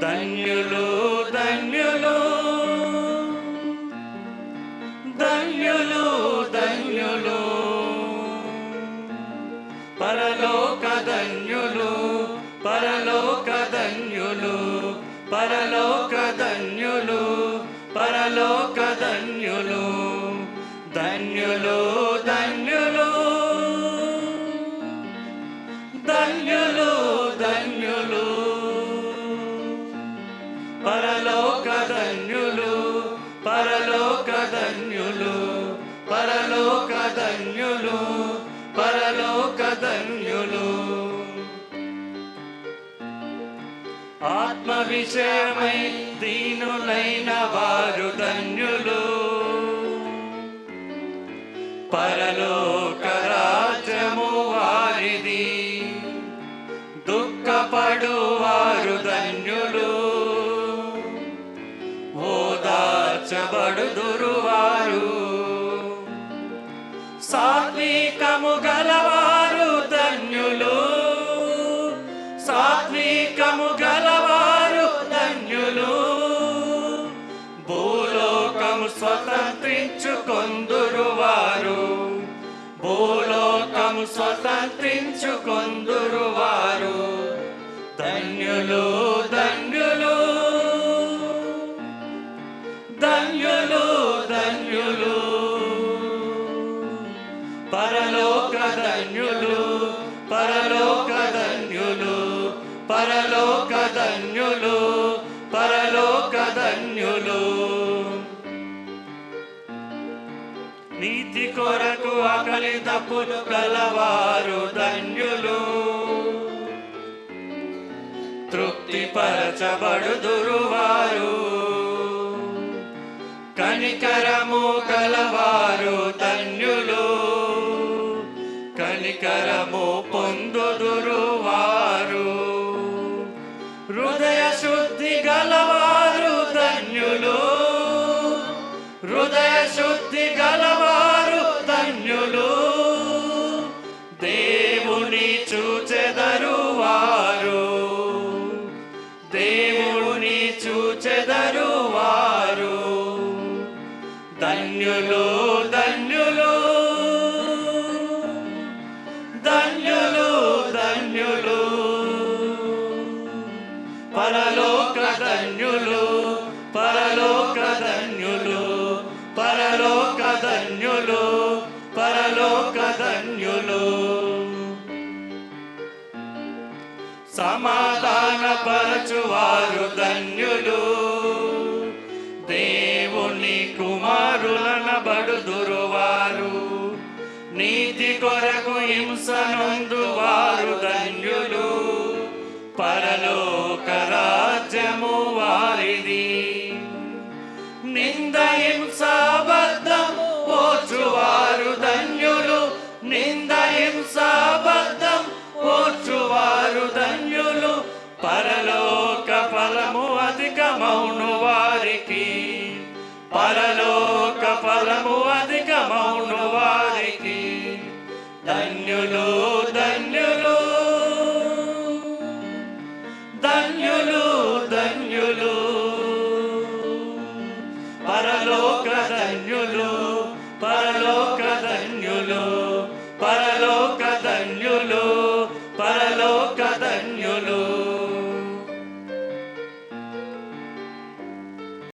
ధన్యులు ధన్యులు. ధన్యులు ధన్యులు. పరలోక ధన్యులు పరలోక ధన్యులు. పరలోక ధన్యులు పరలోక ధన్యులు. పరలోక ధన్యులు పరలోక ధన్యులు పరలోక ధన్యులు పరలోక ధన్యులు ఆత్మ విషయమై దీనులైన వారు ధన్యులు. పరలో ఓదార్చబడుదురు దురువారు సాత్వికము గలవారు ధన్యులు. సాత్వికము గలవారు ధన్యులు. భూలోకము స్వతంత్రించుకొందురు వారు భూలోకము స్వతంత్రించుకొందురు వారు ధన్యులు ధన్యులు. పరలోక ధన్యులు పరలోక ధన్యులు పరలోక ధన్యులు పరలోక ధన్యులు నీతి కొరకు ఆకలి తప్పులు కలవారు ధన్యులు. తృప్తి పరచబడుదురు వారు కనికరము కలవారు కనికరము పొందుదురు వారు హృదయ శుద్ధి గలవారు ధన్యులు. హృదయ శుద్ధి గలవారు ధన్యులు. దే పరలోక ధన్యులు పరలోక ధన్యులు పరలోక ధన్యులు పరలోక ధన్యులు. సమాధాన పరచువారు ధన్యులు దేవుని కుమారులన బడుదురు వారు నీతి కొరకు హింసనందువారు అధికమౌను వారికి. పరలోక ఫలము అధికమౌను